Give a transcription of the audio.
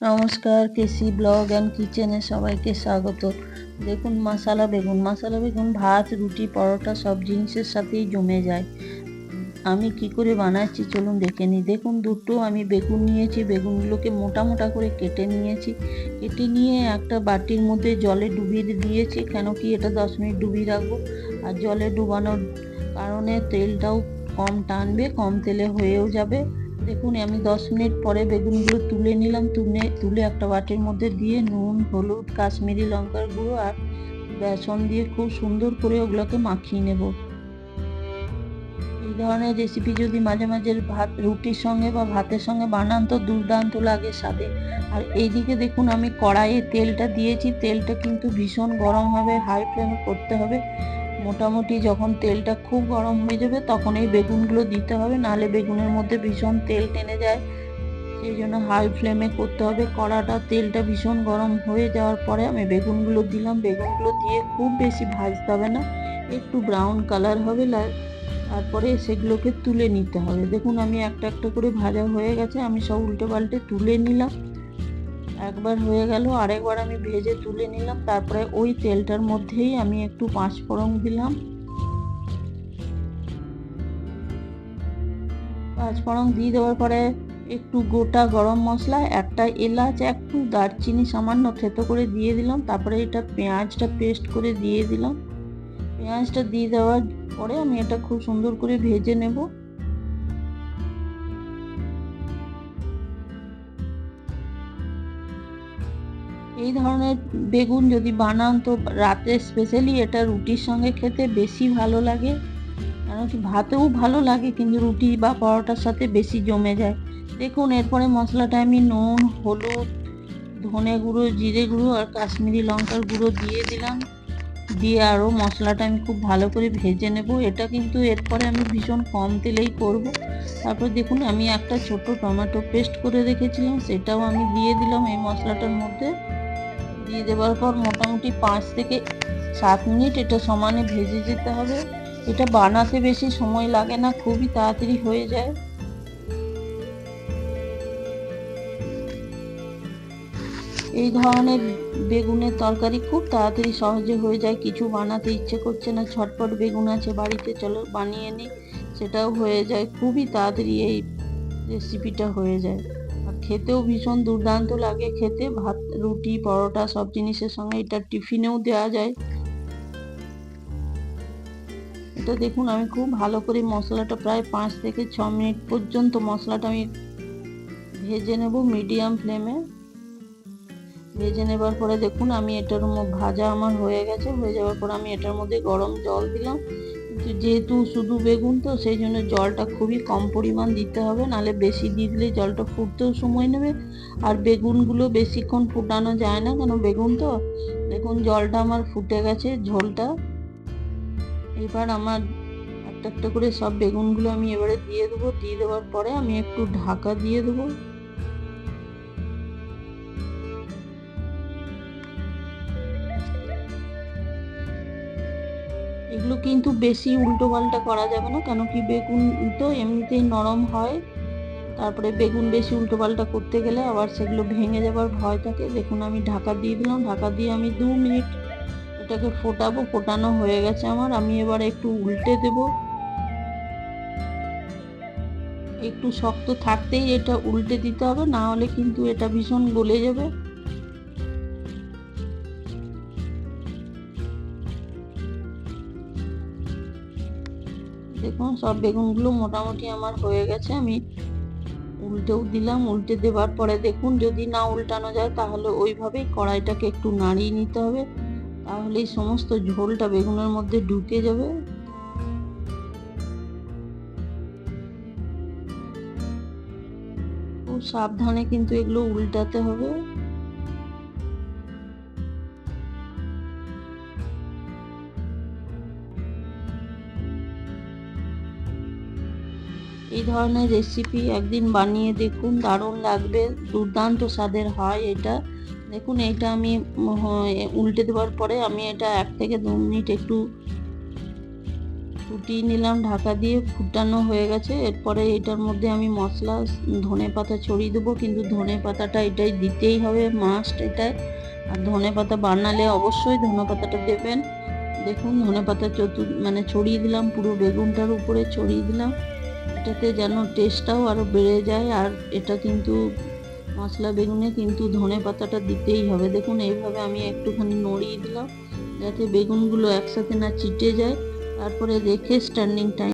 নমস্কার, কেসি blog and কিচেনে সবাইকে স্বাগত। দেখুন মশালা বেগুন। মশালা বেগুন, ভাত, রুটি, পরোটা সব জিনিসের সাথেই জমে যায়। আমি কি করে বানাচ্ছি চলুন দেখে নিই। দেখুন দুটো আমি বেগুন নিয়েছি, বেগুনগুলোকে মোটা মোটা করে কেটে নিয়েছি। কেটে নিয়ে একটা বাটির মধ্যে জলে ডুবিয়ে দিয়েছি, কেন কি এটা দশ মিনিট ডুবিয়ে রাখব। আর জলে ডুবানোর কারণে তেলটাও কম টানবে, কম তেলে হয়েও যাবে। দেখুন, আমি দশ মিনিট পরে বেগুনগুলো তুলে নিলাম। তুলে তুলে একটা বাটির মধ্যে দিয়ে নুন, হলুদ, কাশ্মীরি লঙ্কার গুঁড়ো আর বেসন দিয়ে খুব সুন্দর করে ওগুলোকে মাখিয়ে নেব। এই ধরনের রেসিপি যদি মাঝে মাঝে ভাত, রুটির সঙ্গে বা ভাতের সঙ্গে বানান তো দুর্দান্ত লাগে স্বাদে। আর এইদিকে দেখুন, আমি কড়াইয়ে তেলটা দিয়েছি। তেলটা কিন্তু ভীষণ গরম হবে হাই ফ্লেমে করতে হবে। মোটামুটি যখন তেলটা খুব গরম হয়ে যাবে তখন এই বেগুনগুলো দিতে হবে, নাহলে বেগুনের মধ্যে ভীষণ তেল টেনে যায়। সেই জন্য হাই ফ্লেমে করতে হবে। কড়াটা, তেলটা ভীষণ গরম হয়ে যাওয়ার পরে আমি বেগুনগুলো দিলাম। বেগুনগুলো দিয়ে খুব বেশি ভাজতে হবে না, একটু ব্রাউন কালার হবে তারপরে সেগুলোকে তুলে নিতে হবে। দেখুন, আমি একটা একটা করে ভাজা হয়ে গেছে, আমি সব উল্টে পাল্টে তুলে নিলাম। একবার হয়ে গেল, আরেকবার আমি ভেজে তুলে নিলাম, তারপরে ওই তেলটার মধ্যেই আমি একটু পাঁচ ফোড়ন দিলাম। পাঁচ ফোড়ন দিয়ে দেওয়ার পরে একটু গোটা গরম মশলা, একটা এলাচ, একটু দারচিনি, সামান্য থেতো করে দিয়ে দিলাম, তারপরে এটা পেঁয়াজটা পেস্ট করে দিয়ে দিলাম। পেঁয়াজটা দিয়ে দেওয়ার পরে আমি এটা খুব সুন্দর করে ভেজে নেব। এই ধরনের বেগুন যদি বানান তো রাতে স্পেশালি এটা রুটির সঙ্গে খেতে বেশি ভালো লাগে। কেন কি ভাতেও ভালো লাগে, কিন্তু রুটি বা পরোটার সাথে বেশি জমে যায়। দেখুন, এরপরে মশলাটা আমি নুন, হলুদ, ধনে গুঁড়ো, জিরে গুঁড়ো আর কাশ্মীরি লঙ্কার গুঁড়ো দিয়ে দিলাম। দিয়ে আরও মশলাটা আমি খুব ভালো করে ভেজে নেব। এটা কিন্তু এরপরে আমি ভীষণ কম তেলেই করব। তারপর দেখুন, আমি একটা ছোট টমেটো পেস্ট করে রেখেছিলাম, সেটাও আমি দিয়ে দিলাম এই মশলাটার মধ্যে। দিয়ে দেওয়ার পর মোটামুটি পাঁচ থেকে সাত মিনিট এটা সমানে ভেজে যেতে হবে। এটা বানাতে বেশি সময় লাগে না, খুবই তাড়াতাড়ি হয়ে যায়। এই ধরনের বেগুনের তরকারি খুব তাড়াতাড়ি সহজে হয়ে যায়, কিছু বানাতে ইচ্ছে করছে না, ছটপট বেগুন আছে বাড়িতে, চলো বানিয়ে নিই, সেটাও হয়ে যায়, খুবই তাড়াতাড়ি এই রেসিপিটা হয়ে যায়। খেতেও ভীষণ দুর্দান্ত লাগে খেতে। ভাত, রুটি, পরোটা সব জিনিসের সঙ্গে এটা টিফিনেও দেওয়া যায়। এটা দেখুন, আমি খুব ভালো করে মশলাটা প্রায় পাঁচ থেকে ছ মিনিট পর্যন্ত মশলাটা আমি ভেজে নেব মিডিয়াম ফ্লেমে। ভেজে নেবার পরে দেখুন, আমি এটার ভাজা আমার হয়ে গেছে। হয়ে যাওয়ার পর আমি এটার মধ্যে গরম জল দিলাম। যেহেতু শুধু বেগুন তো, সেই জন্য জলটা খুবই কম পরিমাণ দিতে হবে নাহলে বেশি দিলে জলটা ফুটতেও সময় নেবে। আর বেগুনগুলো বেশিক্ষণ ফুটানো যায় না, কেন বেগুন তো? দেখুন, জলটা আমার ফুটে গেছে, ঝোলটা। এবার আমার একটা একটা করে সব বেগুনগুলো আমি এবারে দিয়ে দেবো। দিয়ে দেওয়ার পরে আমি একটু ঢাকা দিয়ে দেবো। এগুলো কিন্তু বেশি উল্টো পাল্টা করা যাবে না, কেন কি বেগুন তো এমনিতেই নরম হয়। তারপরে বেগুন বেশি উল্টো পাল্টা করতে গেলে আবার সেগুলো ভেঙে যাবার ভয় থাকে। দেখুন আমি ঢাকা দিয়ে দিলাম, ঢাকা দিয়ে আমি দু মিনিট এটাকে ফোটাবো, ফোটানো হয়ে গেছে আমার। আমি এবার একটু উল্টে দেব। একটু শক্ত থাকতেই এটা উল্টে দিতে হবে, না হলে কিন্তু এটা ভীষণ গলে যাবে। দেখুন সব বেগুনগুলো মোটামুটি আমার হয়ে গেছে। আমি উল্টেও দিলাম, উল্টে দেওয়ার পরে দেখুন যদি না উল্টানো যায় তাহলে ওইভাবেই কড়াইটাকে একটু নাড়িয়ে নিতে হবে। তাহলেই সমস্ত ঝোলটা বেগুনের মধ্যে ঢুকে যাবে। খুব সাবধানে কিন্তু এগুলো উল্টাতে হবে। এই ধরনের রেসিপি একদিন বানিয়ে দেখুন, দারুণ লাগবে, দুর্দান্ত স্বাদের হয় এটা। দেখুন, এটা আমি উল্টে দেওয়ার পরে আমি এটা এক থেকে দু মিনিট একটু ফুটিয়ে নিলাম, ঢাকা দিয়ে ফুটানো হয়ে গেছে। এরপরে এটার মধ্যে আমি মশলা, ধনে পাতা ছড়িয়ে দেবো, কিন্তু ধনে পাতাটা এটাই দিতেই হবে মাস্ট এটাই। আর ধনে পাতা বানালে অবশ্যই ধনে পাতাটা দেবেন। দেখুন, ধনে পাতা চতুর মানে ছড়িয়ে দিলাম, পুরো বেগুনটার উপরে ছড়িয়ে দিলাম। এটাতে যেন টেস্টটাও আরও বেড়ে যায়, আর এটা কিন্তু মশলা বেগুনে কিন্তু ধনে পাতাটা দিতেই হবে। দেখুন, এইভাবে আমি একটুখানি নড়িয়ে দিলাম, যাতে বেগুনগুলো একসাথে না চিটে যায়। তারপরে রেখে স্ট্যান্ডিং টাইম